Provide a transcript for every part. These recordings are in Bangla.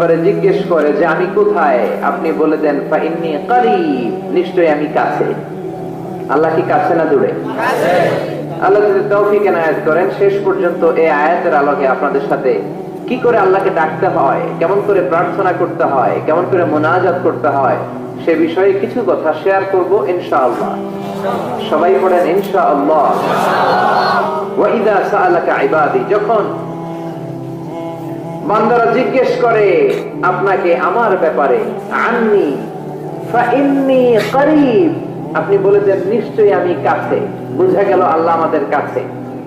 ব্যাপারে জিজ্ঞেস করে যে আমি কোথায়? আপনি বলে দেন নিশ্চয়ই আমি কাছে। আল্লাহ কি কাছে না দূরে? আল্লাহ যদি তৌফিক এনায়েত করেন, শেষ পর্যন্ত এই আয়াতের আলোকে আপনাদের সাথে কি করে আল্লাহকে ডাকতে হয়, কেমন করে প্রার্থনা করতে হয়, কেমন করে মোনাজাত করতে হয়, সে বিষয়ে কিছু কথা শেয়ার করব ইনশাআল্লাহ। সবাই পড়েন ইনশাআল্লাহ। ওয়াইদা সাআলাকা ইবাদি, যখন বান্দারা জিজ্ঞেস করে, আপনাকে আমার ব্যাপারে আননি? আপনি বলে দেন নিশ্চয়ই আমি কাছে। বুঝা গেল আল্লাহ আমাদের কাছে।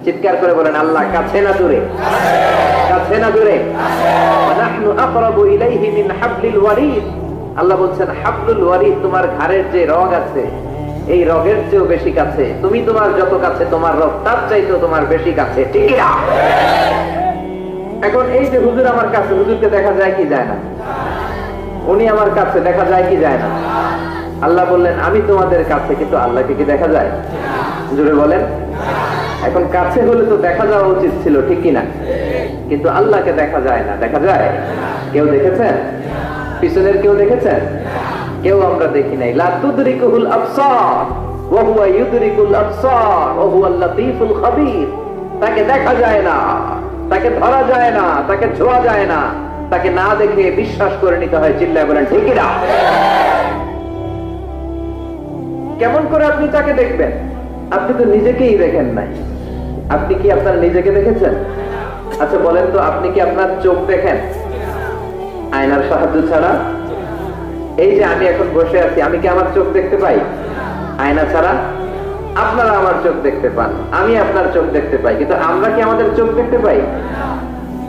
চিৎকার করে বলেন, আল্লাহ কাছে না দূরে? কাছে না দূরে? ওয়ারিদ। আল্লাহ বলছেন, হাবলুল ওয়ারিদ তোমার ঘাড়ের যে রগ আছে, এই রগের চেয়েও বেশি কাছে। তুমি তোমার যত কাছে তোমার রগ তার চাইতেও তোমার বেশি কাছে। ঠিক না এখন এই যে হুজুর আমার কাছে, হুজুরকে দেখা যায় কি যায় না? উনি আমার কাছে দেখা যায় কি যায় না? আল্লাহ বললেন, আমি তোমাদের কাছে কিন্তু আল্লাহকে কি দেখা যায়? জুড়ে বলেন। এখন কাছে হলে তো দেখা যাওয়া উচিত ছিল, ঠিক কিনা? কিন্তু আল্লাহকে দেখা যায় না। দেখা যায়? কেউ দেখেছেন? পিছনের কেউ দেখেছেন? কেউ আমরা দেখি নাই। লা তুদরিকুহুল আবসার, ওয়া হুয়া ইউদরিকুল আবসার, ওয়া হুয়াল লাতীফুল খাবীর। তাকে দেখা যায় না। তাকে ধরা যায় না, তাকে ছোঁয়া যায় না। তাকে না দেখে বিশ্বাস করে নিতে হয়, চিল্লায় বলেন ঠিক না কেমন করে আপনি তাকে দেখবেন? আপনি তো নিজেকেই দেখেন নাই। আপনি কি আপনার নিজেকে দেখেছেন? আচ্ছা বলেন তো, আপনি কি আপনার চোখ দেখেন? আয়নার সাহায্য ছাড়া? এই যে আমি এখন বসে আছি, আমি কি আমার চোখ দেখতে পাই? আয়না ছাড়া? আপনারা আমার চোখ দেখতে পান, আমি আপনার চোখ দেখতে পাই, কিন্তু আমরা কি আমাদের চোখ দেখতে পাই?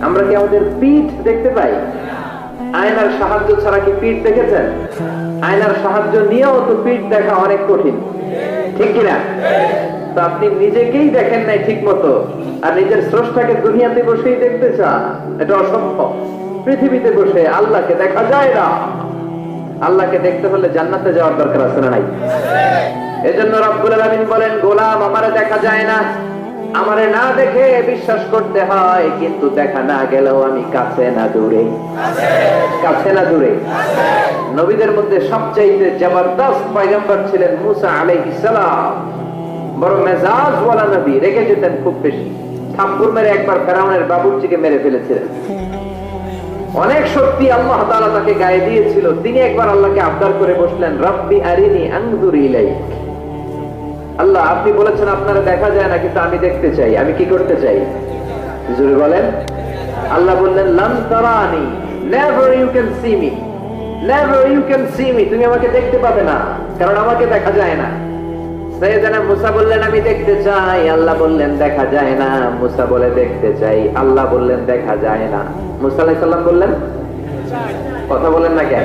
আমরা কি আমাদের পিঠ দেখতে পাই? আয়নার সাহায্য ছাড়া কি পিঠ দেখেছেন? আয়নার সাহায্য নিয়েও তো পিঠ দেখা অনেক কঠিন। ঠিক কিনা? তো আপনি নিজেকেই দেখেন নাই ঠিক মতো আর নিজের স্রষ্টাকে দুনিয়াতে বসেই দেখতে চান, এটা অসম্ভব। পৃথিবীতে বসে আল্লাহকে দেখা যায় না। আল্লাহকে দেখতে হলে জান্নাতে যাওয়ার দরকার আছে না নাই? এজন্য রব্বুল আলামিন বলেন, গোলাম আমারে দেখা যায় না। আমারে না দেখে বিশ্বাস করতে হয়, কিন্তু দেখা না গেলেও আমি কাছে না দূরে। কাছে না দূরে। নবীদের মধ্যে সবচাইতে জবরদস্ত পয়গম্বর ছিলেন মুসা আলাইহিস সালাম। বড় মেজাজ ওয়ালা নবী, রেগে যেতেন খুব বেশি। থাপ্পুর মেরে একবার ফেরাউনের বাবুর্চিকে মেরে ফেলেছিলেন। অনেক শক্তি আল্লাহ তাআলা তাকে গায়ে দিয়েছিল। তিনি একবার আল্লাহকে আবদার করে বসলেন, রব্বি আরিনি আনজুর ইলাইক। আল্লাহ, আপনি বলেছেন আপনারা দেখা যায় না, কিন্তু আমি দেখতে চাই। আমি কি করতে চাই? জুড়ে বলেন। আল্লাহ বললেন, লাম তারানি never you can see me never you can see তুমি আমাকে দেখতে পাবে না, কারণ আমাকে দেখা যায় না। সৈয়দানা মুসা বললেন, আমি দেখতে চাই। আল্লাহ বললেন, দেখা যায় না। মুসা বলে, দেখতে চাই। আল্লাহ বললেন, দেখা যায় না। মুসা আলাইহিস সালাম বললেন, কথা বলেন না কেন?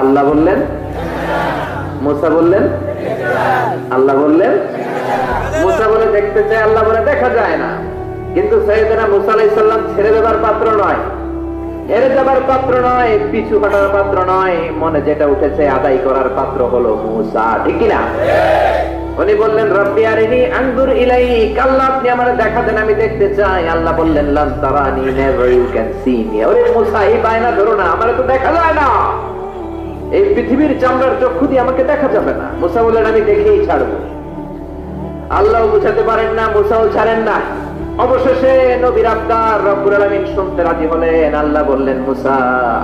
আল্লাহ বললেন মুসা বললেন, আল্লাহ বললেন, মুসা বলে দেখতে চাই আল্লাহ বলে দেখা যায় না। কিন্তু সৈয়দনা মুসা আলাইহিস সালাম ছেড়ে দেবার পাত্র নয়। যাবার পাত্র নয়, পিছু পাত্র নয়, মনে যেটা উঠেছে আদায় করার পাত্র হলো মুসা, ঠিক না উনি বললেন, রব্বি আরিনি আঙ্গুর ইলাই আল্লাহ আপনি আমার দেখা দেন, আমি দেখতে চাই। আল্লাহ বললেন, লান তারানি never you can see me ওরে মুসা, এই বায়না ধরো না, আমার তো দেখা যায় না। এই পৃথিবীর চামড়ার চক্ষু দিয়ে আমাকে দেখা যাবে না। মুসা বললেন আমি দেখেই ছাড়বো। আল্লাহ বুঝাতে পারেন না মুসাও ছাড়েন না। অবশেষে নবীর আবদার রব্বুল আলামিন শুনতে রাজি হলেন। আল্লাহ বললেন, মুসা,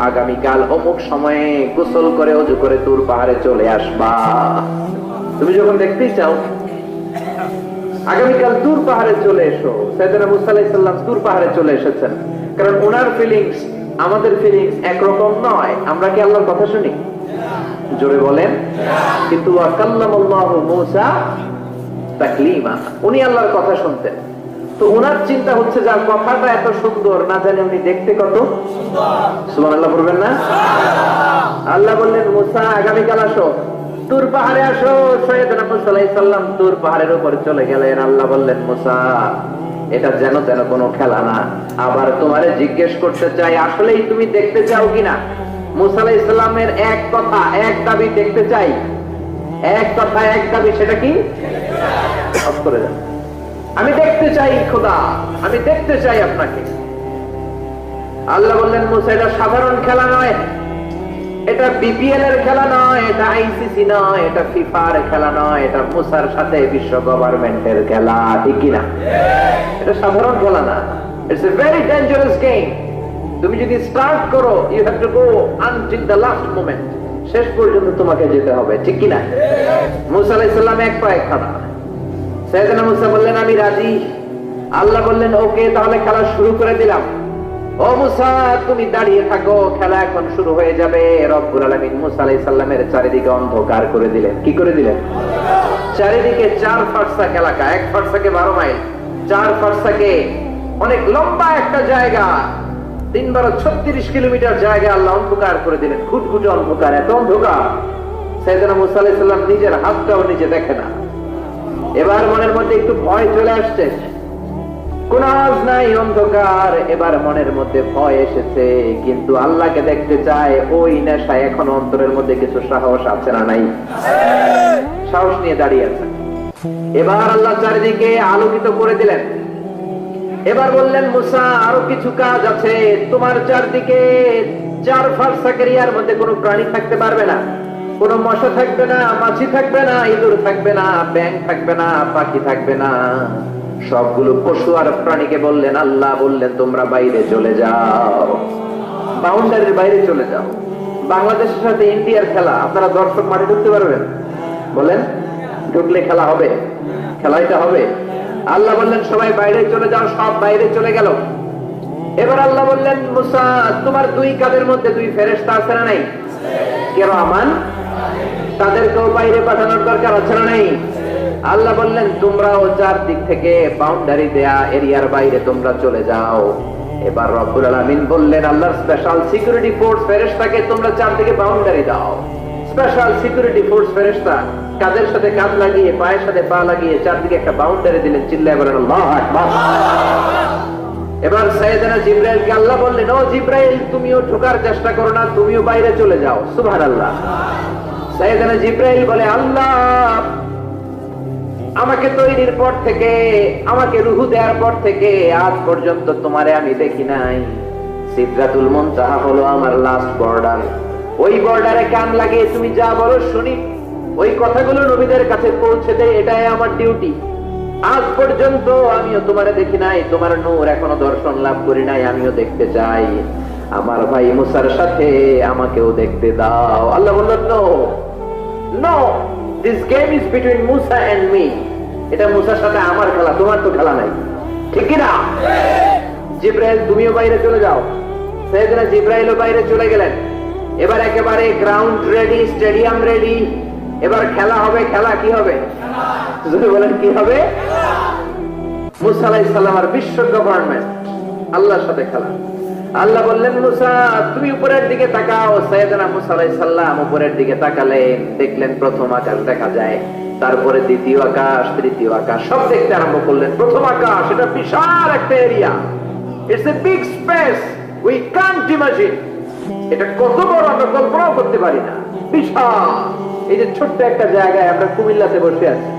আগামীকাল অমুক সময়ে গোসল করে অজু করে তুর পাহাড়ে চলে আসবা। তুমি যখন দেখতেই চাও, আগামীকাল তুর পাহাড়ে চলে এসো। সাইদানা মুসা আলাইহিস সালাম তুর পাহাড়ে চলে এসেছেন। কারণ ওনার ফিলিংস আমাদের ফিলিংস একরকম নয়। আমরা কি আল্লাহর কথা শুনি? জোরে বলেন। কিন্তু উনি আল্লাহর কথা শুনতেন। তো ওনার চিন্তা হচ্ছে যার কথাটা এত সুন্দর, না জানি উনি দেখতে কত সুমান আল্লাহ বলবেন না? আল্লাহ বললেন, মুসা, আগামীকাল আসো। তুর পাহাড়ে আসো। আলাইহিস সালাম তুর পাহাড়ের উপর চলে গেলেন। আল্লাহ বললেন, মুসা এটা যেন তেন কোনো খেলা না। আবার তোমারে জিজ্ঞেস করতে চাই, আসলেই তুমি দেখতে চাও কিনা? মুসা আলাইহিস সালামের এক কথা, এক দাবি দেখতে চাই। এক কথা, এক দাবি, সেটা কি? আমি দেখতে চাই, খোদা, আমি দেখতে চাই আপনাকে। আল্লাহ বললেন, মুসা, এটা সাধারণ খেলা নয়। এটা বিপিএল এর খেলা নয়, এটা আইসিসি নয়, এটা ফিফার খেলা নয়, এটা মুসার সাথে বিশ্ব গভর্নমেন্টের খেলা, ঠিক কিনা? এটা সাধারণ খেলা না। It's a very dangerous game তুমি যদি স্টার্ট করো you have to go until the last moment শেষ পর্যন্ত তোমাকে যেতে হবে, ঠিক কিনা? মুসা আলাইহিস সালাম এক পায়ে খাড়া। সৈয়দনা মুসা বললেন, আমি রাজি। আল্লাহ বললেন, ওকে, তাহলে খেলা শুরু করে দিলাম। ও মুসা, তুমি দাঁড়িয়ে থাকো, খেলা এখন শুরু হয়ে যাবে। রব্বুল আলামিন মুসা আলাইহিস সালামের চারিদিকে অন্ধকার করে দিলেন। কি করে দিলেন? চারিদিকে চার এলাকা, এক ফারসাকে বারো মাইল, চার ফারসাকে অনেক লম্বা একটা জায়গা, তিন বারো ছত্রিশ কিলোমিটার জায়গা আল্লাহ অন্ধকার করে দিলেন। ঘুটঘুটে অন্ধকার, এত অন্ধকার। সৈয়দনা মুসা আলাইহিস সালাম নিজের হাতটাও নিজে দেখে না। এবার মনের মধ্যে একটু ভয় চলে আসছে। কোন আওয়াজ নাই, অন্ধকার। এবার মনের মধ্যে ভয় এসেছে, কিন্তু আল্লাহকে দেখতে চায়, ওই নেশা এখন অন্তরের মধ্যে কিছু সাহস আছে না নাই? সাহস নিয়ে দাঁড়িয়ে আছে। এবার আল্লাহ চারিদিকে আলোকিত করে দিলেন। এবার বললেন, মুসা, আরও কিছু কাজ আছে। তোমার চারদিকে চার ফারসাকের ইয়ার মধ্যে কোনো প্রাণী থাকতে পারবে না। কোনো মশা থাকবে না, মাছি থাকবে না, ইঁদুর থাকবে না ব্যাং থাকবে না, পাখি থাকবে না। সবগুলো পশু আর প্রাণীকে বললেন, আল্লাহ বললেন, তোমরা বাইরে চলে যাও। বাউন্ডারির বাইরে চলে যাও। বাংলাদেশের সাথে ইন্ডিয়ার খেলা, আপনারা দর্শক মাঠে ঢুকতে পারবেন। বলেন, ঢুকলে খেলা হবে? খেলাইটা হবে? আল্লাহ বললেন, সবাই বাইরে চলে যাও, সব বাইরে চলে গেল। এবার আল্লাহ বললেন, মুসা, তোমার দুই কাদের মধ্যে দুই ফেরেশতা আছে না নাই? কেন আমান তাদেরকেও বাইরে পাঠানোর দরকার আছে না নাই? আল্লাহ বললেন, তোমরাও চার দিক থেকে বাউন্ডারি দেয়া এরিয়ার বাইরে তোমরা চলে যাও। এবার রব্বুল আলামিন বললেন, আল্লাহর স্পেশাল সিকিউরিটি ফোর্স ফেরেশতাকে তোমরা চারদিকে বাউন্ডারি দাও। স্পেশাল সিকিউরিটি ফোর্স ফেরেশতা কাদের সাথে কাঁধ লাগিয়ে, পায়ের সাথে পা লাগিয়ে চারদিকে একটা বাউন্ডারি দিলেন, চিল্লায় বলেন, আল্লাহু এবার সাইয়েদনা জিব্রাইলকে আল্লাহ বললেন, ও জিব্রাইল, তুমিও ঢোকার চেষ্টা করো না, তুমিও বাইরে চলে যাও। সুবহানাল্লাহ। সাইয়েদনা জিব্রাইল বলে, আল্লাহ আমাকে তৈরির পর থেকে, আমাকে রুহু দেওয়ার পর থেকে আজ পর্যন্ত তোমারে আমি দেখি নাই। সিদ্রাতুল মুনতাহা হলো আমার লাস্ট বর্ডার ওই বর্ডারে কান লাগিয়ে তুমি যা বলো শুনি। ওই কথাগুলো নবীদের কাছে পৌঁছে দেয় এটাই আমার ডিউটি আজ পর্যন্ত আমিও তোমারে দেখি নাই, তোমার নূর এখনও দর্শন লাভ করি নাই, আমিও দেখতে চাই। আমার ভাই মুসার সাথে আমাকেও দেখতে দাও। আল্লাহ বললেন no no this game is between Musa and me এটা মুসার সাথে আমার খেলা, তোমার তো খেলা নাই। ঠিক না? জিব্রাইল, তুমিও বাইরে চলে যাও। সেদিনা জিব্রাইলও বাইরে চলে গেলেন। এবার একেবারে গ্রাউন্ড রেডি স্টেডিয়াম রেডি এবার খেলা হবে, খেলা কি হবে? যদি বলেন কি হবে? মুসা আলাইহিস আর বিশ্ব গভর্নমেন্ট আল্লাহর সাথে খেলা। আল্লাহ বললেন, মুসা, তুমি উপরের দিকে তাকাও। সৈয়দনা মুসা সালাম উপরের দিকে তাকালেন, দেখলেন প্রথম আকাশ দেখা যায়, তারপরে দ্বিতীয় আকাশ, তৃতীয় আকাশ, সব দেখতে আরম্ভ করলেন। প্রথম আকাশ, এটা বিশাল একটা area it's a big space we imagine এটা কত বড় আমরা কল্পনাও করতে পারি না। বিশাল। এই যে ছোট্ট একটা জায়গায় আমরা কুমিল্লাতে বসে আছি।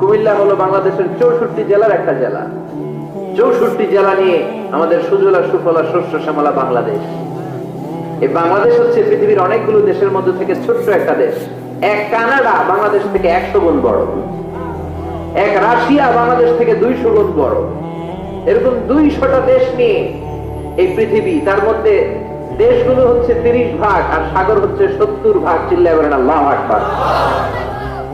কুমিল্লা হলো বাংলাদেশের চৌষট্টি জেলার একটা জেলা। চৌষট্টি জেলা নিয়ে আমাদের সুজলা, সুফলা, শস্য, শ্যামলা বাংলাদেশ। এই বাংলাদেশ হচ্ছে পৃথিবীর অনেকগুলো দেশের মধ্যে থেকে ছোট্ট একটা দেশ। এক কানাডা বাংলাদেশ থেকে একশো গুণ বড়। এক রাশিয়া বাংলাদেশ থেকে দুইশো গুণ বড়। এরকম দুইশোটা দেশ নিয়ে এই পৃথিবী, তার মধ্যে দেশগুলো হচ্ছে তিরিশ ভাগ আর সাগর হচ্ছে সত্তর ভাগ। চিল্লায়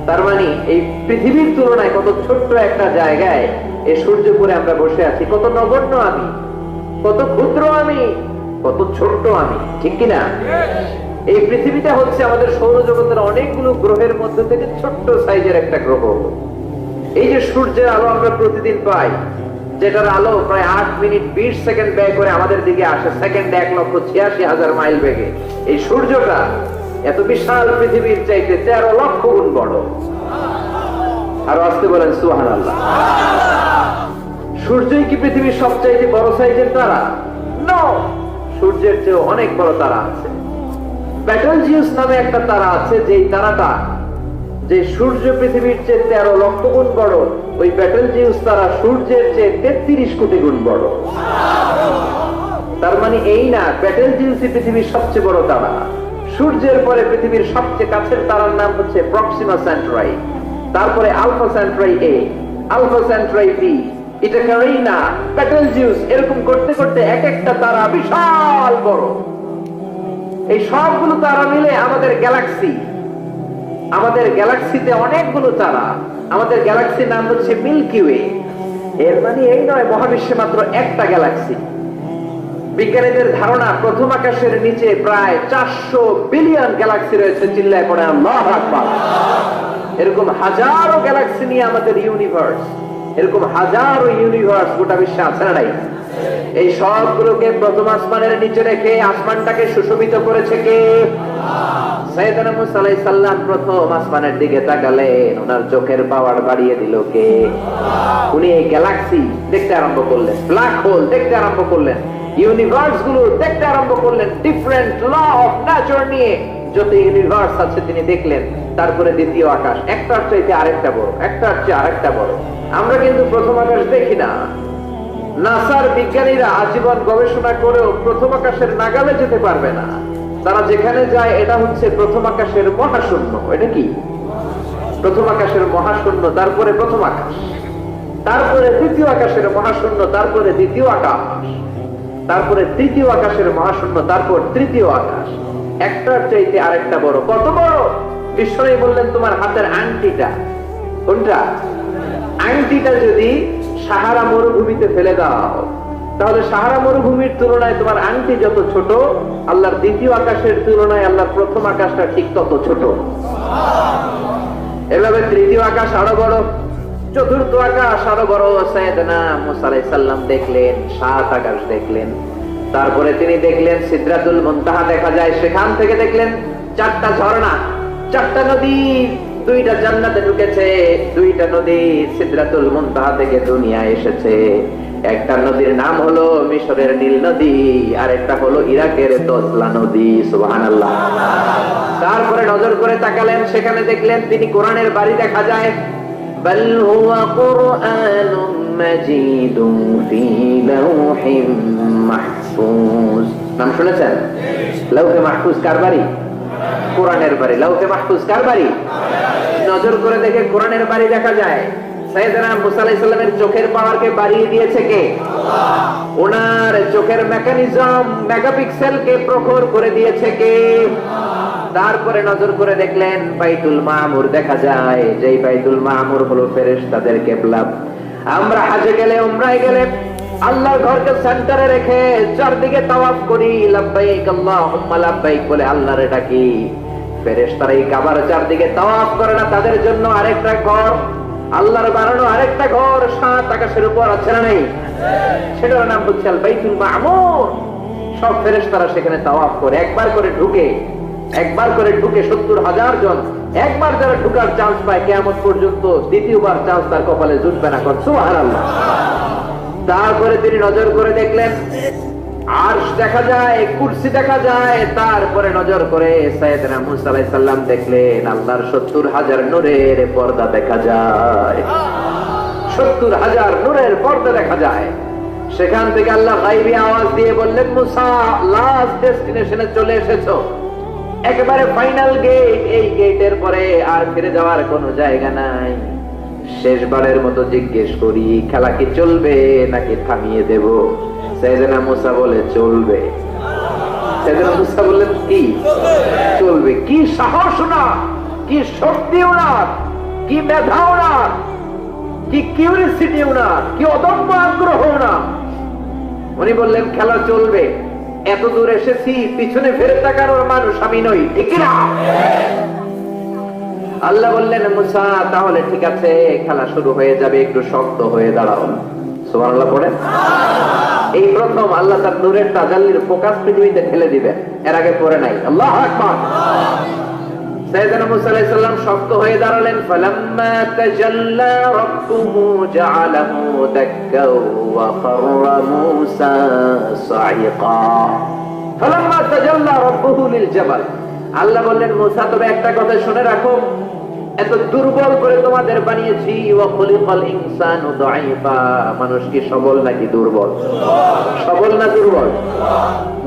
তার মানে এই পৃথিবীর তুলনায় কত ছোট্ট একটা জায়গায় এই সূর্যপুরে আমরা বসে আছি। কত নগণ্য আমি, কত ক্ষুদ্র আমি, কত ছোট্ট আমি, ঠিক কিনা? এই পৃথিবীটা হচ্ছে আমাদের সৌরজগতের অনেকগুলো গ্রহের মধ্যে থেকে ছোট্ট সাইজের একটা গ্রহ। এই যে সূর্যের আলো আমরা প্রতিদিন পাই, যেটার আলো প্রায় আট মিনিট বিশ সেকেন্ড ব্যয় করে আমাদের দিকে আসে, সেকেন্ডে এক লক্ষ ছিয়াশি হাজার মাইল বেগে। এই সূর্যটা এত বিশাল পৃথিবীর চাইতে তেরো লক্ষ গুণ বড়। আর আসতে বলেন সুহান আল্লাহ সূর্যই কি পৃথিবীর সবচাইতে বড় সাইজের তারা? সূর্যের চেয়ে অনেক বড় তারা আছে। ব্যাটল জিউস নামে একটা তারা আছে, যেই তারাটা, যে সূর্য পৃথিবীর চেয়ে তেরো লক্ষ গুণ বড়, ওই ব্যাটল জিউস তারা সূর্যের চেয়ে তেত্রিশ কোটি গুণ বড়। তার মানে এই না ব্যাটেল জিন্সি পৃথিবীর সবচেয়ে বড় তারা। সূর্যের পরে পৃথিবীর সবচেয়ে কাছের তারার নাম হচ্ছে প্রক্সিমা সেন্ট্রাই তারপরে Alpha Centauri A, Alpha Centauri B, এটা কারিনা ব্যাটেল জিউস এরকম করতে করতে এক একটা তারা বিশাল বড়। এই সবগুলো তারা মিলে আমাদের গ্যালাক্সি। আমাদের গ্যালাক্সিতে অনেকগুলো তারা। আমাদের গ্যালাক্সির নাম হচ্ছে মিল্কি ওয়ে। এর মানে এই নয়, মহাবিশ্বে মাত্র একটা গ্যালাক্সি। বিজ্ঞানীদের ধারণা, প্রথম আকাশের নিচে প্রায় চারশো বিলিয়ন গ্যালাক্সি রয়েছে, চিল্লায় পড়ে আল্লাহ আকবার। এরকম হাজারো গ্যালাক্সি নিয়ে আমাদের ইউনিভার্স এরকম হাজারো ইউনিভার্স গোটা বিশ্বে আছে না এই সবগুলোকে প্রথম আসমানের নিচে রেখে আসমানটাকে সুশোভিত করেছে কে? সাইয়েদানা মুসা আলাইহিস সালাম প্রথম আসমানের দিকে তাকালেন, ওনার চোখের পাওয়ার বাড়িয়ে দিল কে? উনি এই গ্যালাক্সি দেখতে আরম্ভ করলেন ব্ল্যাক হোল দেখতে আরম্ভ করলেন ইউনিভার্সগুলো দেখতে আরম্ভ করলেন ডিফারেন্ট ল অফ নেচার নিয়ে। যত ইউনিভার্স আছে তিনি দেখলেন, তারপরে দ্বিতীয় আকাশ। একটার চাইতে আরেকটা বড় একটার চেয়ে আরেকটা বড়। আমরা কিন্তু প্রথম আকাশ দেখি না। নাসার বিজ্ঞানীরা আজীবন গবেষণা করেও প্রথম আকাশের নাগালে যেতে পারবে না। তারা যেখানে যায়, এটা হচ্ছে প্রথম আকাশের মহাশূন্য। এটা কি? প্রথম আকাশের মহাশূন্য, তারপরে প্রথম আকাশ। তারপরে তৃতীয় আকাশের মহাশূন্য, তারপরে দ্বিতীয় আকাশ। তারপরে তৃতীয় আকাশের মহাশূন্য, তারপর তৃতীয় আকাশ। একটার চাইতে আরেকটা বড়। কত বড়? বিশ্বনাথী বললেন, তোমার হাতের আংটিটা। কোনটা? আংটিটা যদি সাহারা মরুভূমিতে ফেলে দাও, তাহলে সাহারা মরুভূমির তুলনায় তোমার আংটি যত ছোট, আল্লাহর দ্বিতীয় আকাশের তুলনায় আল্লাহর প্রথম আকাশটা ঠিক তত ছোট। এভাবে তৃতীয় আকাশ আরও বড়, চতুর্থ আকাশ আরও বড়। সৈয়দনা মুসা আলাইহিস দেখলেন, সাত আকাশ দেখলেন। তারপরে তিনি দেখলেন সিদ্ধাতুল মন্তাহা দেখা যায়। সেখান থেকে দেখলেন চারটা ঝর্ণা, চারটা নদী, দুইটা জান্নাতে ঢুকেছে, দুইটা নদী সিদ্ধাতুল মন্তাহা থেকে দুনিয়া এসেছে। একটা নদীর নাম হলো মিশরের নীল নদী আর একটা হলো ইরাকের তসলা নদী সুহান আল্লাহ তারপরে নজর করে তাকালেন, সেখানে দেখলেন তিনি কোরআনের বাড়ি দেখা যায়। বল কোরআন মাজিদুন ফি লাউহিম মাহফুজ। মাহফুজ। নাম শুনেছেন? লৌকে মাহফুজ কার বাড়ি? কোরআনের বাড়ি। লৌকে মাহফুজ কার বাড়ি? নজর করে দেখে কোরআনের বাড়ি দেখা যায়। চোখের কে? প্রখর করে দিয়েছে কে? তারপরে নজর করে দেখলেন বাইতুল মামুর দেখা যায়। যে বাইতুল মামুর হলো ফেরেশতাদের কেবলা। আমরা হাজে গেলে ওমরাই গেলে আল্লাহর ঘরকে সেন্টারে রেখে চারদিকে তাওয়াফ করি, লাব্বাইক আল্লাহুম্মা লাব্বাইক বলে আল্লাহরে ডাকি। ফেরেশতারা এই কাবার চারদিকে তাওয়াফ করে না, তাদের জন্য আরেকটা ঘর। আল্লাহর বানানো আরেকটা ঘর, সাত আকাশের উপর আছে না নেই? সেটার নাম হচ্ছে বাইতুল মামুর সব ফেরেশতারা সেখানে তাওয়াফ করে, একবার করে ঢুকে, একবার করে ঢুকে সত্তর হাজার জন, একবার যারা ঢুকার চান্স পায় কেমন পর্যন্ত দ্বিতীয়বার চান্স তার কপালে জুটবে না। করছ আর আল্লাহ তারপরে তিনি নজর করে দেখলেন। আরশ দেখা যায়, কুরসি দেখা যায়, তারপরে নজর করে সাইয়েদনা মুসা আলাইহিস দেখলেন, আল্লাহর সত্তর হাজার নূরের পর্দা দেখা যায়। সত্তর হাজার নূরের পর্দা দেখা যায়। সেখান থেকে আল্লাহ গাইবি আওয়াজ দিয়ে বললেন, মুসা লাস্ট ডেস্টিনেশনে চলে এসেছ। একেবারে ফাইনাল গেট এই গেটের পরে আর ফিরে যাওয়ার কোনো জায়গা নাই। শেষবারের মতো জিজ্ঞেস করি, খেলা কি চলবে নাকি থামিয়ে দেব? সেদিনা মুসা বলে, চলবে। সেদিনা মুসা বললেন, কি? চলবে। কি সাহস না কি শক্তি ওনার? কি মেধা ওনার? কি কিউরিসিটি ওনার? কি অদম্য আগ্রহ ওনার? উনি বললেন, খেলা চলবে। এত দূর এসেছি, পিছনে ফেরত তাকানোর মানুষ আমি নই, ঠিক না আল্লাহ বললেন মুসা তাহলে ঠিক আছে খেলা শুরু হয়ে যাবে একটু শক্ত হয়ে দাঁড়াও। সুবহানাল্লাহ পড়েন এই প্রথম আল্লাহ তার নূরের তাজাল্লির ফোকাস পৃথিবীতে ঠেলে দিবেন এর আগে পড়ে নাই। আল্লাহ আকবার। সাইয়েদনা মুসা আলাইহিস সালাম শক্ত হয়ে দাঁড়ালেন। ফালাম্মা তাজাল্লা রাব্বুহু জাআলাহু দাক্কা ওয়া মুসা সাইকা ফালাম্মা তাজাল্লা রাব্বুহু লিল জাবাল। আল্লাহ বললেন মুসা তবে একটা কথা শুনে রাখো। এত দুর্বল করে তোমাদের বানিয়েছি সবল নাকি দুর্বল? সবল না দুর্বল?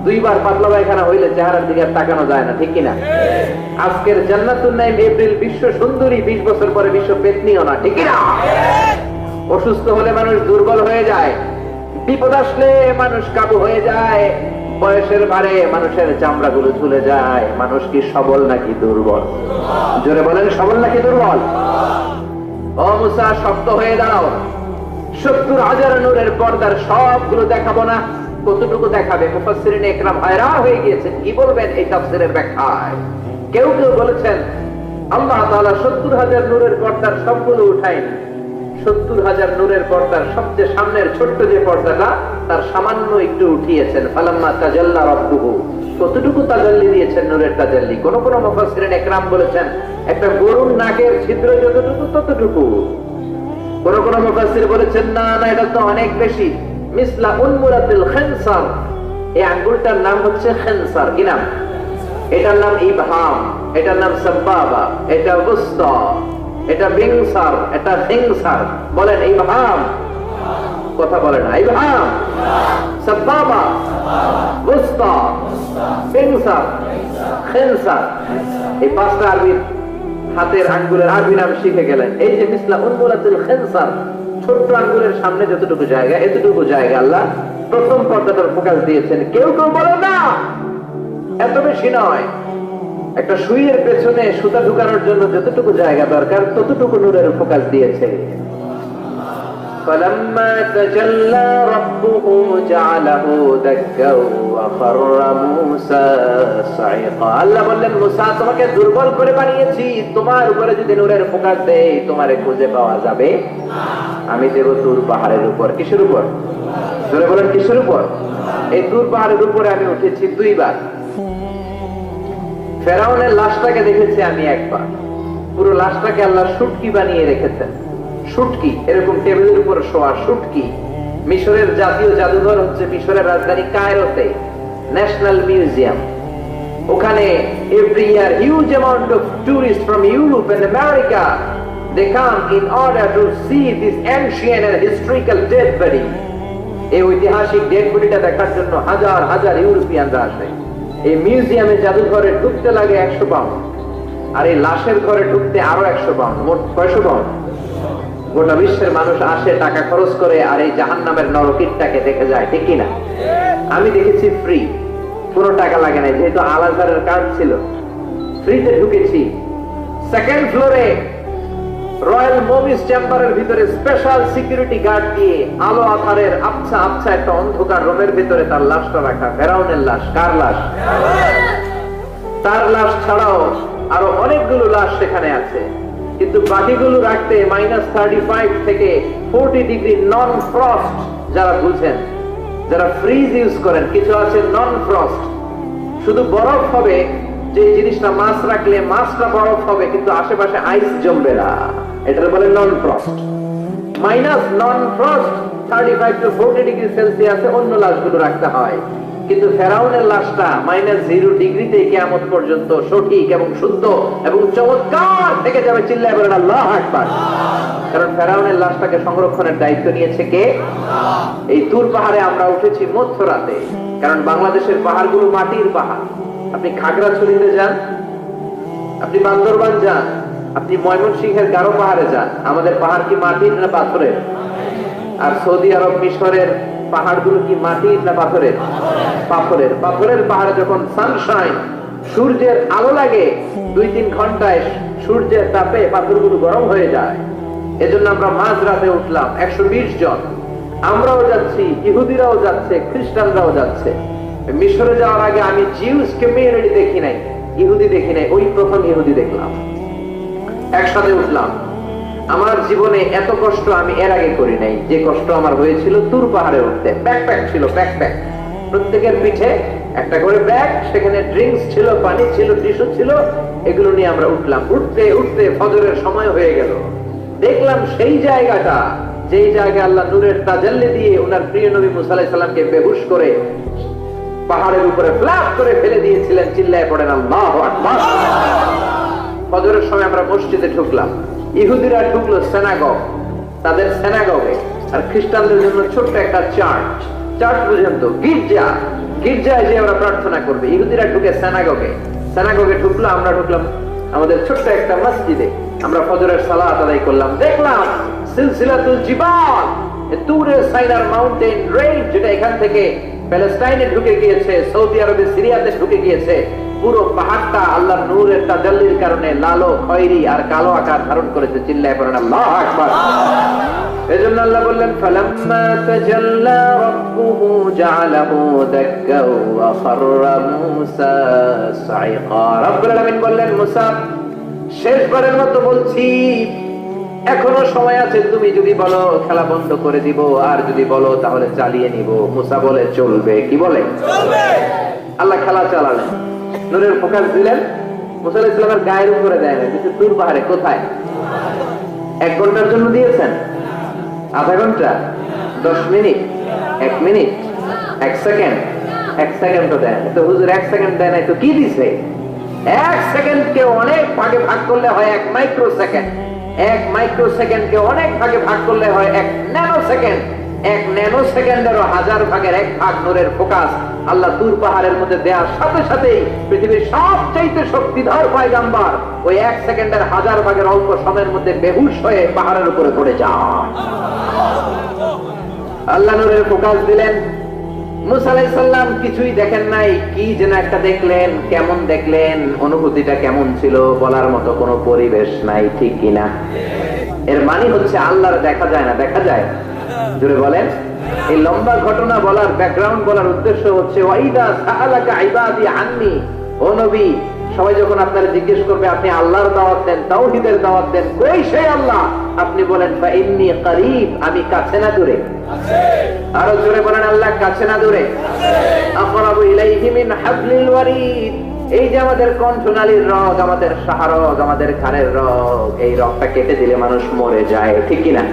দুইবার পাতলা পায়খানা হইলে চেহারার দিকে তাকানো যায় না, ঠিক কিনা? আজকের জান্নাতুন নাইম এপ্রিল বিশ্ব সুন্দরী, বিশ বছর পরে বিশ্ব পেতনিও না, ঠিক কিনা? অসুস্থ হলে মানুষ দুর্বল হয়ে যায়, বিপদ আসলে মানুষ কাবু হয়ে যায় বয়সের ভারে মানুষের চামড়া গুলো চলে যায়। মানুষ কি সবল নাকি দুর্বল? জোরে বলেন, সবল নাকি দুর্বল? ও শক্ত হয়ে দাঁড়াও। সত্তর হাজার নূরের পর্দার সবগুলো দেখাবো না। কতটুকু দেখাবে? মুফাসসিরিন একরাম হয়রান হয়ে গিয়েছেন। কি বলবেন এই তাফসিরের ব্যাখ্যায়? কেউ কেউ বলেছেন, আল্লাহ তাআলা সত্তর হাজার নূরের পর্দার সবগুলো উঠায়নি। সত্তর হাজার নূরের পর্দার সবচেয়ে সামনের ছোট্ট যে পর্দাটা, তার সামান্য একটু উঠিয়েছেন। ফালাম্মা তাজাল্লা রব্বুহু। কতটুকু তাজাল্লি দিয়েছেন নূরের তাজাল্লি? কোন কোন মুফাসসিরিন একরাম বলেছেন, একটা গরুর নাকের ছিদ্র যতটুকু, ততটুকু। কোন কোন মুফাসসির বলেছেন, না না, এটা তো অনেক বেশি। মিসলা উন্মুরাতিল খেনসার। এই আঙ্গুলটার নাম হচ্ছে খেনসার। কি নাম? এটার নাম ইবহাম, এটার নাম সাব্বাবা, এটা বুস্তা এটা বিংসার এটা হিংসার বলেন ইবহাম কথা বলে না ইবহাম সাব্বাবা। বুস্তা। বিংসার খেনসার এই পাঁচটা আরবির হাতের আঙ্গুলের আরবি নাম শিখে গেলেন। এই যে মিসলা উন্মুলাতুল খেনসার ছোট্ট আঙ্গুলের সামনে যতটুকু জায়গা, এতটুকু জায়গা আল্লাহ প্রথম পর্দাটার ফোকাস দিয়েছেন। কেউ কেউ বলে না, এত বেশি নয়। একটা সুইয়ের পেছনে সুতা ঢুকানোর জন্য যতটুকু জায়গা দরকার ততটুকু নূরের ফোকাস দিয়েছে فلما تجلى ربه جعله دكا وخر موسى صعقا আল্লাহ বললেন মুসা তোমাকে দুর্বল করে বানিয়েছি তোমার উপরে যদি নূরের ফোকাস দেই তোমারে খুঁজে পাওয়া যাবে আমি দেব তুর পাহাড়ের উপর কিসের উপর জোরে বলেন কিসের উপর এই তুর পাহাড়ের উপরে আমি উঠেছি দুইবার ফেরাউনের লাশটাকে দেখেছি আমি একবার। পুরো লাশটাকে আল্লাহ সুটকি বানিয়ে রেখেছেন। সুটকি, এরকম টেবিলের উপর শোয়া সুটকি। মিশরের জাতীয় জাদুঘর হচ্ছে মিশরের রাজধানী কায়রোতে, ন্যাশনাল মিউজিয়াম। ওখানে every year huge amount of tourist from Europe and America they come in order to see this ancient and historical dead body এই ঐতিহাসিক ডেড বডিটা দেখার জন্য হাজার হাজার ইউরোপিয়ানরা আসে। এই মিউজিয়ামে জাদুঘরে ঢুকতে লাগে একশো পাউন্ড। আর এই লাশের ঘরে ঢুকতে আরও একশো পাউন্ড, মোট কয়শো পাউন্ড? গোটা বিশ্বের মানুষ আসে, টাকা খরচ করে, আর এই জাহান নামের নরকিটটাকে দেখে যায়, ঠিক কিনা? আমি দেখেছি ফ্রি কোনো টাকা লাগে না, যেহেতু আলাদারের কার্ড ছিল। ফ্রিতে ঢুকেছি। সেকেন্ড ফ্লোরে রয়্যাল মুভিস চেম্বারের ভিতরে স্পেশাল সিকিউরিটি গার্ড দিয়ে আলো আধারের আবছা আবছা একটা অন্ধকার রুমের ভিতরে তার লাশটা রাখা। ফেরাউনের লাশ, কার লাশ? তার লাশ ছাড়াও আরও অনেকগুলো লাশ সেখানে আছে। কিন্তু বাকিগুলো রাখতে মাইনাস থার্টি ফাইভ থেকে ফোরটি ডিগ্রি নন ফ্রস্ট যারা বুঝেন, যারা ফ্রিজ ইউজ করেন, কিছু আছে নন ফ্রস্ট শুধু বরফ হবে যে জিনিসটা মাছ রাখলে মাছটা বরফ হবে, কিন্তু আশেপাশে আইস জমবে না। এটা বলে non frost minus non frost thirty five to forty degree সেলসিয়াসে অন্য লাশগুলো রাখতে হয়। কিন্তু ফেরাউনের লাশটা মাইনাস জিরো ডিগ্রিতে কেমন পর্যন্ত সঠিক এবং শুদ্ধ এবং চমৎকার থেকে যাবে চিল্লায় বলেন আল্লাহ আকবার। কারণ ফেরাউনের লাশটাকে সংরক্ষণের দায়িত্ব নিয়েছে কে? এই তুর পাহাড়ে আমরা উঠেছি মধ্যরাতে। কারণ বাংলাদেশের পাহাড়গুলো মাটির পাহাড়। আপনি খাগড়াছড়িতে যান, আপনি বান্দরবান যান, আপনি ময়মনসিংহের গারো পাহাড়ে যান। আমাদের পাহাড় কি মাটির না পাথরের? আর সৌদি আরব মিশরের পাহাড়গুলো কি মাটির না পাথরের? পাথরের। পাথরের পাহাড়ে যখন সানশাইন সূর্যের আলো লাগে দুই তিন ঘন্টায় সূর্যের তাপে পাথরগুলো গরম হয়ে যায়। এজন্য আমরা মাঝ রাতে উঠলাম একশো বিশ জন। আমরাও যাচ্ছি, ইহুদিরাও যাচ্ছে, খ্রিস্টানরাও যাচ্ছে। মিশরে যাওয়ার আগে আমি জিউস কমিউনিটি দেখি নাই, ইহুদি দেখি নাই, ওই প্রথম ইহুদি দেখলাম। একসাথে উঠলাম। আমার জীবনে এত কষ্ট আমি এর আগে করি নাই। যে কষ্ট আমার হয়েছিল তুর পাহাড়ে উঠতে। ব্যাকপ্যাক ছিল, ব্যাকপ্যাক। প্রত্যেকের পিঠে একটা করে ব্যাগ, সেখানে ড্রিঙ্কস ছিল, পানি ছিল, টিস্যু ছিল, এগুলো নিয়ে আমরা উঠলাম। উঠতে উঠতে ফজরের সময় হয়ে গেল। দেখলাম সেই জায়গাটা, যেই জায়গায় আল্লাহ নূরের তাজাল্লি দিয়ে ওনার প্রিয় নবী মুসা আলাইহিস সালামকে বেহুশ করে পাহাড়ের উপরে ফ্ল্যাপ করে ফেলে দিয়েছিলেন, চিল্লায় পড়েন, আল্লাহ ফজরের সময় আমরা মসজিদে ঢুকলাম। ইহুদিরা ঢুকলো সেনাগগ তাদের সেনাগগে আর খ্রিস্টানদের জন্য ছোট্ট একটা চার্চ চার্চ বুঝেন তো গির্জা। গির্জায় যে আমরা প্রার্থনা করবে, ইহুদিরা ঢুকে সেনাগগে সেনাগগে ঢুকলো, আমরা ঢুকলাম আমাদের ছোট্ট একটা মসজিদে। আমরা ফজরের সালাত আদায় করলাম। দেখলাম সিলসিলাতুল জিবাল, এ তুরে সাইনার মাউন্টেন রেঞ্জ যেটা এখান থেকে প্যালেস্টাইনে ঢুকে গিয়েছে, সৌদি আরবে, সিরিয়াতে ঢুকে গিয়েছে। পুরো পাহাড়টা আল্লাহর নূরের তাজাল্লির কারণে লালো খয়েরি আর কালো আকার ধারণ করেছে, চিল্লায় পড়েন আল্লাহু আকবার। এজন্য আল্লাহ বললেন, ফালাম্মা তাজাল্লা রাব্বুহু ওয়া সাইকা। আলামিন বললেন শেষবারের মতো বলছি এখনও সময় আছে তুমি যদি বলো খেলা বন্ধ করে দিব আর যদি বলো তাহলে চালিয়ে নিব। মুসা বলে চলবে। কি বলে? আল্লাহ খেলা চালালেন। নূরের ফোকাস দিলেন। মুসা আলাইহিস সালামের গায়ের উপরে দেয় না কিন্তু দূর পাহাড়ে কোথায়? এক ঘণ্টার জন্য দিয়েছেন। আধা ঘণ্টা? দশ মিনিট? এক মিনিট? এক সেকেন্ড? এক সেকেন্ড তো দেয় তো হুজুর এক সেকেন্ড দেয় নাই তো কি দিছে? এক সেকেন্ড কে অনেক ভাগে ভাগ করলে হয় এক মাইক্রো সেকেন্ড এক মাইক্রো সেকেন্ডকে অনেক ভাগে ভাগ করলে হয় এক ন্যানো সেকেন্ড এক ন্যানো সেকেন্ডেরও হাজার ভাগের এক ভাগ নূরের ফোকাস। আল্লাহ দূর পাহাড়ের মধ্যে দেওয়ার সাথে সাথেই পৃথিবীর সবচাইতে শক্তিধর পায়গাম্বার ওই এক সেকেন্ডের হাজার ভাগের অল্প সময়ের মধ্যে বেহুশ হয়ে পাহাড়ের উপরে পড়ে যায়। আল্লাহ নূরের ফোকাস দিলেন মুসা কিছুই দেখেন নাই। কি যেন একটা দেখলেন, কেমন দেখলেন, অনুভূতিটা কেমন ছিল, বলার মতো কোনো পরিবেশ নাই, ঠিক কিনা? এর মানে হচ্ছে আল্লাহর দেখা যায় না, দেখা যায়? জুড়ে বলেন। এই লম্বা ঘটনা বলার ব্যাকগ্রাউন্ড বলার উদ্দেশ্য হচ্ছে, ওয়াইদা সাহালাকা ইবাদি আন্নি, ও নবী সবাই যখন আপনারা জিজ্ঞেস করবে আপনি আল্লাহর দাওয়াত দেন তাওহিদের দাওয়াত দেন কই সেই আল্লাহ? আপনি বলেন বা ইন্নি করিব আমি কাছে না দূরে। আরও জোরে বলেন আল্লাহ কাছে না দূরে। আকরাবু ইলাইহি মিন হাবলিল ওয়ারিদ। এই যে আমাদের কণ্ঠনালীর রগ, আমাদের সাহারগ আমাদের ঘাড়ের রগ, এই রগটা কেটে দিলে মানুষ মরে যায়, ঠিক কিনা?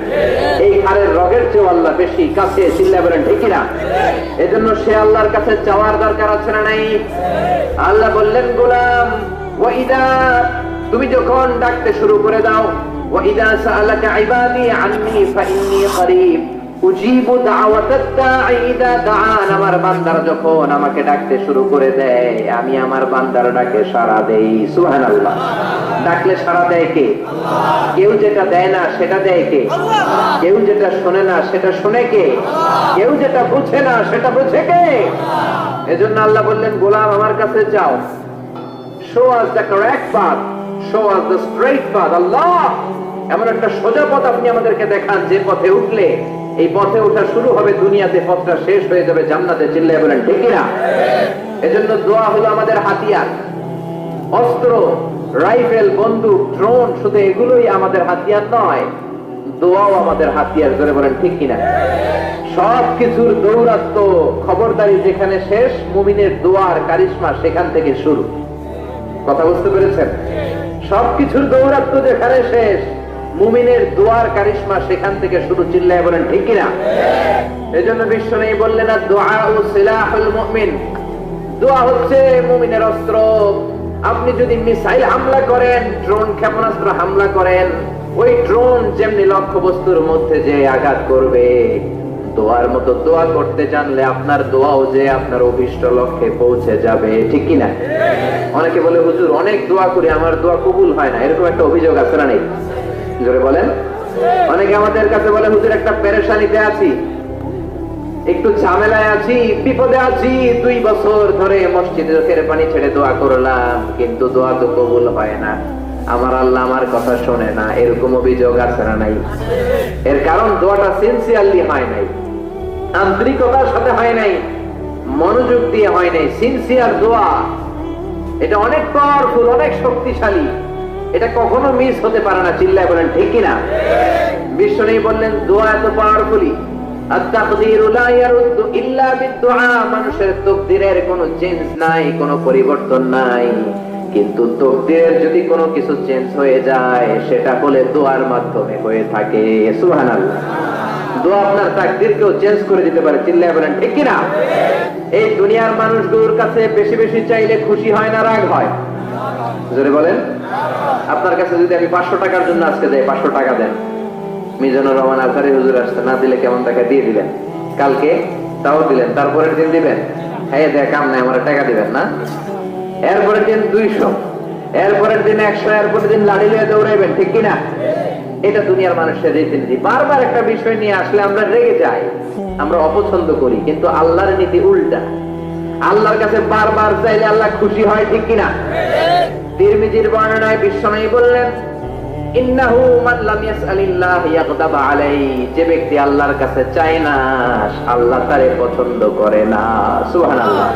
এই ঘাড়ের রগের চেয়ে আল্লাহ বেশি, কাছে চিল্লা বলেন ঠিক কিনা? এজন্য সে আল্লাহর কাছে চাওয়ার দরকার আছে না নাই? আল্লাহ বললেন, গোলাম ওয়াইদা তুমি যখন ডাকতে শুরু করে দাও ওয়াইদা সাআলাকা ইবাদি আন্নি, ফাইন্নী করিব। উজিবু দাআন। আমার বান্দারা যখন আমাকে ডাকতে শুরু করে দেয় আমি আমার বান্দার ডাকে সাড়া দেই। সুবহানাল্লাহ। ডাকলে সাড়া দেয় কে? কেউ যেটা দেয় না সেটা দেয় কে? কেউ যেটা শোনে না সেটা শুনে কে? কেউ যেটা বুঝে না সেটা বুঝে কে? এজন্য আল্লাহ বললেন গোলাম আমার কাছে যাও। Show us the correct path. Show us the straight path. আল্লাহ! এমন একটা সোজা পথ আপনি আমাদেরকে দেখান যে পথে উঠলে এই পথে ওঠা শুরু হবে, দুনিয়াতে পথটা শেষ হয়ে যাবে জান্নাতে, চিল্লায় বলেন, ঠিক না এজন্য দোয়া হলো আমাদের হাতিয়ার। অস্ত্র, রাইফেল, বন্দুক, ড্রোন, শুধু এগুলোই আমাদের হাতিয়ার নয়, দোয়াও আমাদের হাতিয়ার ধরে বলেন, ঠিক কিনা? সব কিছুর দৌরাত্ম, খবরদারি যেখানে শেষ, মুমিনের দোয়ার কারিশমা সেখান থেকে শুরু। কথা বুঝতে পেরেছেন? সবকিছুর দৌরাত্ম যেখানে শেষ মুমিনের দোয়ার কারিশমা সেখান থেকে শুরু চিল্লায় বলেন ঠিক কিনা? এই জন্য বিশ্ব নেই বললেন না দোয়া ও সিলাহুল মুমিন। দোয়া হচ্ছে মুমিনের অস্ত্র। আপনি যদি মিসাইল হামলা করেন ড্রোন ক্ষেপণাস্ত্র হামলা করেন ওই ড্রোন যেমনি লক্ষ্য বস্তুর মধ্যে যে আঘাত করবে দোয়ার মতো দোয়া করতে জানলে আপনার দোয়াও যে আপনার অভিষ্ট লক্ষ্যে পৌঁছে যাবে ঠিক কিনা? অনেকে বলে হুজুর অনেক দোয়া করি আমার দোয়া কবুল হয় না। এরকম একটা অভিযোগ আছে না নেই? জোরে বলেন। অনেকে আমাদের কাছে বলে, হুজুর, একটা পেরেশানিতে আছি। একটু ঝামেলায় আছি, বিপদে আছি। দুই বছর ধরে মসজিদে চোখের পানি ছেড়ে দোয়া করলাম, কিন্তু দোয়া তো কবুল হয় না। আমার আল্লাহ আমার কথা শোনে না, এরকম অভিযোগ আছে না নাই? এর কারণ দোয়াটা সিনসিয়ারলি হয় নাই। আন্তরিকতার সাথে হয় নাই। মনোযোগ দিয়ে হয় নাই। সিনসিয়ার দোয়া। এটা অনেক পাওয়ারফুল অনেক শক্তিশালী। এটা কখনো মিস হতে পারে না, চিল্লায় বলেন, ঠিক কিনা? বিশ্ব নেই বললেন, দোয়া এত পাওয়ারফুলি সেটা দোয়ার মাধ্যমে হয়ে থাকে। চেঞ্জ করে দিতে পারে ঠিক কিনা? এই দুনিয়ার মানুষগুলোর কাছে বেশি বেশি চাইলে খুশি হয় না, রাগ হয়। জোরে বলেন। আপনার কাছে যদি আমি পাঁচশো টাকার জন্য আজকে যাই, পাঁচশো টাকা দেন। মিজানুর রহমান আজহারি হুজুর আসতে না দিলে কেমন টাকা দিয়ে দিলেন কালকে তাও দিলেন, তারপরের দিন দিবেন? হ্যাঁ দেখ, কাম নাই, আমার টাকা দিবেন না। এরপরের দিন দুইশো, এরপরের দিন একশো, এরপরের দিন লাড়ি লিয়ে দৌড়াইবেন, ঠিক কিনা এটা দুনিয়ার মানুষের রীতিনীতি। বারবার একটা বিষয় নিয়ে আসলে আমরা রেগে যাই, আমরা অপছন্দ করি, কিন্তু আল্লাহর নীতি উল্টা। আল্লাহর কাছে বারবার চাইলে আল্লাহ খুশি হয়, ঠিক কিনা? তিরমিজির বর্ণনায় বিশ্বনয়ী বললেন যে ব্যক্তি আল্লাহর কাছে চায় না, আল্লাহ তারে পছন্দ করে না। সুবহানাল্লাহ।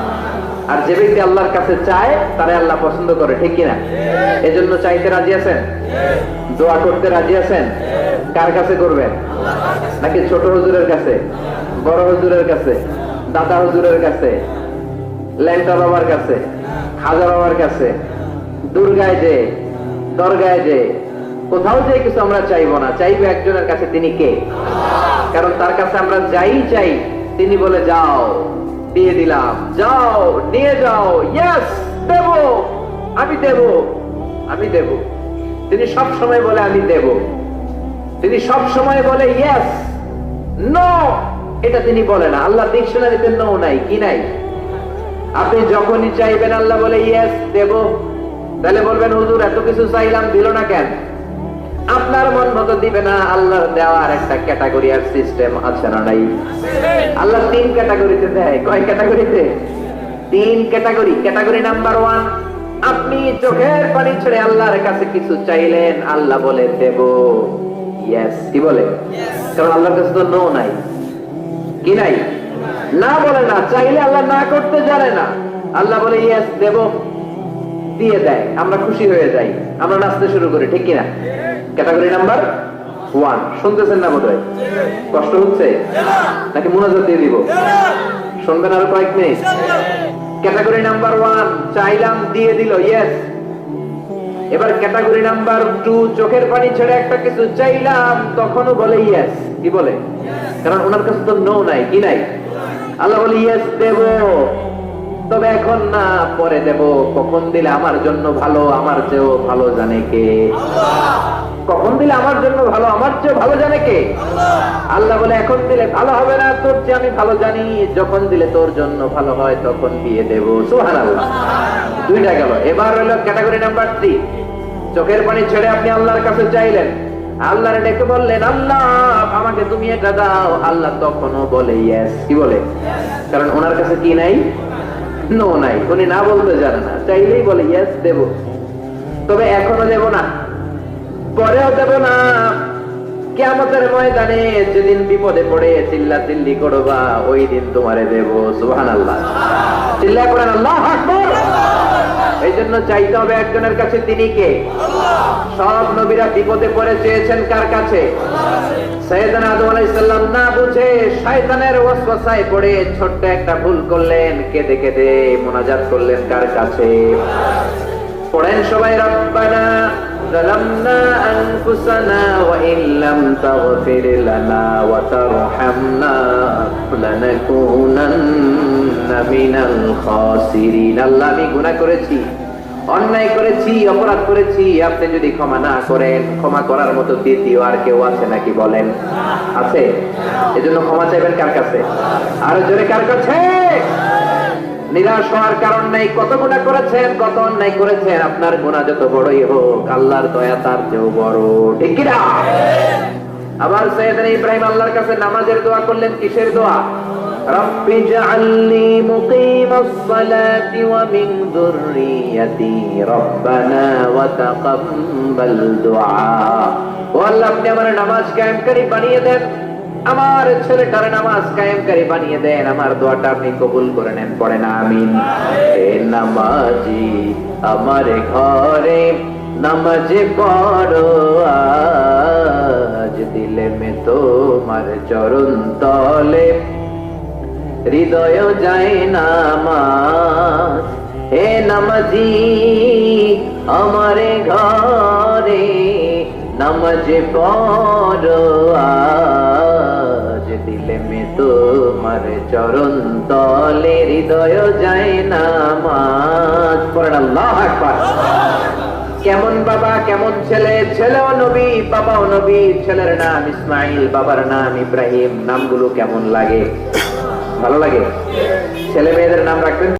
আর যে ব্যক্তি আল্লাহর কাছে চায়, তারে আল্লাহ পছন্দ করে, ঠিক কিনা? এজন্য চাইতে রাজি আছেন? দোয়া করতে রাজি আছেন? কার কাছে করবেন? নাকি ছোট হুজুরের কাছে? বড় হুজুরের কাছে? দাদা হুজুরের কাছে? ল্যাংটা বাবার কাছে, খাজা বাবার কাছে, দুর্গায় যে, দরগায় যে, কোথাও যে কিছু আমরা চাইব না, চাইব একজনের কাছে তিনি কে? কারণ তার কাছে আমরা যাই চাই, তিনি বলে, যাও, দিয়ে দিলাম, যাও, নিয়ে যাও ইয়েস দেব, আমি দেব আমি দেব। তিনি সব সময় বলে, আমি দেব। তিনি সব সময় বলে ইয়েস নো এটা তিনি বলে না। আল্লাহ ডিকশনারিতে নো নাই, কি নাই? আপনি যখনই চাইবেন আল্লাহ বলে ইয়েস দেব। তাহলে বলবেন হুজুর এত কিছু চাইলাম দিল না কেন? আপনার মন মতো দিবে না আল্লাহর দেওয়ার একটা ক্যাটাগরি আর সিস্টেম আছে না নাই? আল্লাহ তিন ক্যাটাগরিতে দেয়। কয় ক্যাটাগরিতে তিন ক্যাটাগরি ক্যাটাগরি নাম্বার ওয়ান আপনি চোখের পানি ছেড়ে আল্লাহর কাছে কিছু চাইলেন আল্লাহ বলে দেব। ইয়েস কি বলে? কারণ আল্লাহর কাছে তো নো নাই। কি নাই? না বলে না, চাইলে আল্লাহ না করতে জানে না। আল্লাহ বলে ইয়েস দেব। দিয়ে দেয়। আমরা খুশি হয়ে যাই। আমরা নাচতে শুরু করি, ঠিক কিনা? Category number one. শুনতেছেন না বোধহয়? কষ্ট হচ্ছে? নাকি মনোযোগ দিয়ে দিব? শুনবেন আরও কয়েক মিনিট। ক্যাটাগরি নাম্বার ওয়ান, চাইলাম, দিয়ে দিল ইয়েস এবার ক্যাটাগরি নাম্বার টু, চোখের পানি ছেড়ে একটা কিছু চাইলাম, তখনও বলে ইয়েস কি বলে? কারণ ওনার কাছে তো নো নাই, কি নাই? আল্লাহ বলে ইয়েস দেব। তবে এখন না, পরে দেব। কখন দিলে আমার জন্য ভালো, আমার চেয়েও ভালো জানে কে? কখন দিলে আমার জন্য ভালো, আমার চেয়ে ভালো জানে কে? আল্লাহ বলে, এখন দিলে ভালো হবে না, তোর চেয়ে আমি ভালো জানি। যখন দিলে তোর জন্য ভালো হয়, তখন দিয়ে দেবো। সুহান আল্লাহ দুইটা গেল। এবার হলো ক্যাটাগরি নাম্বার থ্রি। চোখের পানি ছেড়ে আপনি আল্লাহর কাছে চাইলেন। আল্লাহরে ডেকে বললেন, আল্লাহ, আমাকে তুমি এটা দাও। আল্লাহ তখনও বলে ইয়েস কি বলে? কারণ ওনার কাছে কি নাই? নো নাই। উনি না বলতে জানে না। চাইলেই বলে ইয়েস দেব। তবে এখনও দেব না। পরেও দেব না। কেমতের ময়দানে যেদিন বিপদে পড়ে চিল্লা চিল্লি করবা, ওই দিন তোমারে দেব সুহান আল্লাহ চিল্লা করেন, আল্লাহ এই জন্য চাইতে হবে একজনের কাছে তিনি কে? সব নবীরা বিপদে পড়ে চেয়েছেন কার কাছে? আদম না বুঝে শয়তানের ওয়াসওয়াসায় পড়ে ছোট্ট একটা ভুল করলেন, কেঁদে কেঁদে মোনাজাত করলেন কার কাছে? পড়েন সবাই, রব্বানা ظلمنا أنفسنا وإن لم تغفر لنا وترحمنا لنكونن من الخاسرين আল্লাহ আমি গুনাহ করেছি অন্যায় করেছি অপরাধ করেছি আপনি যদি ক্ষমা না করেন ক্ষমা করার মতো দ্বিতীয় আর কেউ আছে নাকি বলেন আছে এজন্য ক্ষমা চাইবেন কার কাছে আরো জোরে কার কাছে নিরাশ হওয়ার কারণ নেই কত গুণা করেছেন কত অন্যায় করেছেন আপনার গুণা যত বড়ই হোক আল্লাহর দয়া তার চেয়েও বড় ঠিক কিনা আবার সৈয়দনা ইব্রাহিম আল্লাহর কাছে নামাজের দোয়া করলেন কিসের দোয়া رب اجعلني مقيم الصلاة ومن ذريتي ربنا وتقبل دعاء ও আল্লাহ আপনি আমার নামাজ কায়েমকারী বানিয়ে দেন আমার ছেলেটার নামাজ কায়েমকারী বানিয়ে দেন, আমার দোয়াটা আপনি কবুল করে নেন, পড়েন, আমিন। নামাজি আমার ঘরে, নামাজে পড়ো, আজ দিলে মে তোমার চরণ তলে। হৃদয় যায় নামাজ হে নামাজি আমারে ঘরে, নামাজ পড়ো, আজ দিলে মে তোমার চরণ তলে, হৃদয় যায় আকবার। কেমন বাবা, কেমন ছেলে? ছেলেও নবী, বাবাও নবী। ছেলের নাম ইসমাইল, বাবার নাম ইব্রাহিম। নামগুলো কেমন লাগে? ভালো লাগে? ছেলে মেয়েদের নাম রাখবেন?